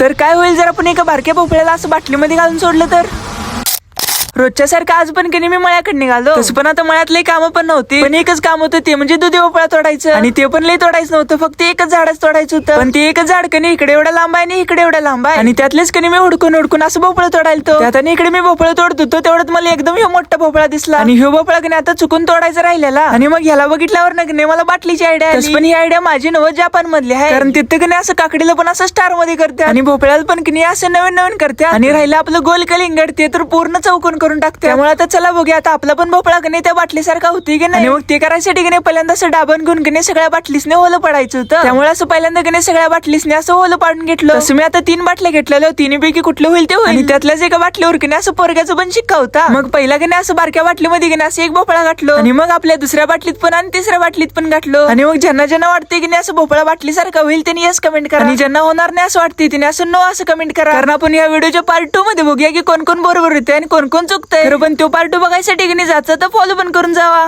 तर काय होईल जर आपण एका बारक्या भोपळ्याला असं बाटलीमध्ये घालून सोडलं तर? रोजच्या सारखं आज पण कधी मी मळ्याकडे निघालो. तसं पण आता मळ्यात लई कामं पण नव्हती. पण एकच काम होतं ते म्हणजे दुधी भोपळा तोडायचं. आणि ते पण लई तोडायचं नव्हतं फक्त एकच झाडच तोडायचं होतं. पण ते एकच झाड कनी इकडे एवढा लांब आहे आणि इकडे एवढा लांब आहे. आणि त्यातलेच कनी मी हुडकून हुडकून असं भोपळा तोडायला तो त्यात आणि इकडे मी भोपळा तोडत होतो तेवढ्यात मला एकदम ह्यो मोठा भोपळा दिसला. आणि ह्यो भोपळा कनी आता चुकून तोडायचा राहिलेला. आणि मग ह्याला बघितल्यावर ना मला बाटलीची आयडिया आली. पण ही आयडिया माझी नव जपान मधली आहे. कारण तिथे कनी असं काकडीला पण असं स्टारमध्ये करते आणि भोपळ्याला पण कनी असं नवीन नवीन करते आणि राहिलं आपलं गोल कलिंगड ते तर पूर्ण चौकून करून टाकते. त्यामुळे आता चला बघूया आता आपला पण भोपळा कनी त्या बाटलीसारखा होती की नाही? मग ते करायसाठी कनी पहिल्यांदा असं डाबन घेऊन कनी सगळ्या बाटलीसने ओलं पडायचं होतं. त्यामुळे असं पहिल्यांदा कनी सगळ्या बाटलीसने असं ओलं पाडून घेतलं. तसं मी आता तीन बाटल्या घेतलेल्या तिन्ही पैकी कुठलं होईल ते होईल. त्यातल्याच एका बाटलीवर कनी असं पोरग्याचं पण शिक्का होता. मग पहिला कनी असं बारक्या बाटलीमध्ये कनी असं एक भोपळा घातलो. आणि मग आपल्या दुसऱ्या बाटलीत पण आणि तिसऱ्या बाटलीत पण घातलो. आणि मग ज्यांना ज्यांना वाटते की नाही असं भोपळा बाटली सारखा होईल त्यांनी यस कमेंट करा. आणि ज्यांना होणार नाही असं वाटते त्यांनी असं नो असं कमेंट करा. कारण आपण या व्हिडिओच्या पार्ट टू मध्ये बघूया की कोण कोण बरोबर होते आणि कोण कोण चुकतंय. खरं पण तो पार्ट बघायसाठी की नाही जायचं तर फॉलो पण करून जावा.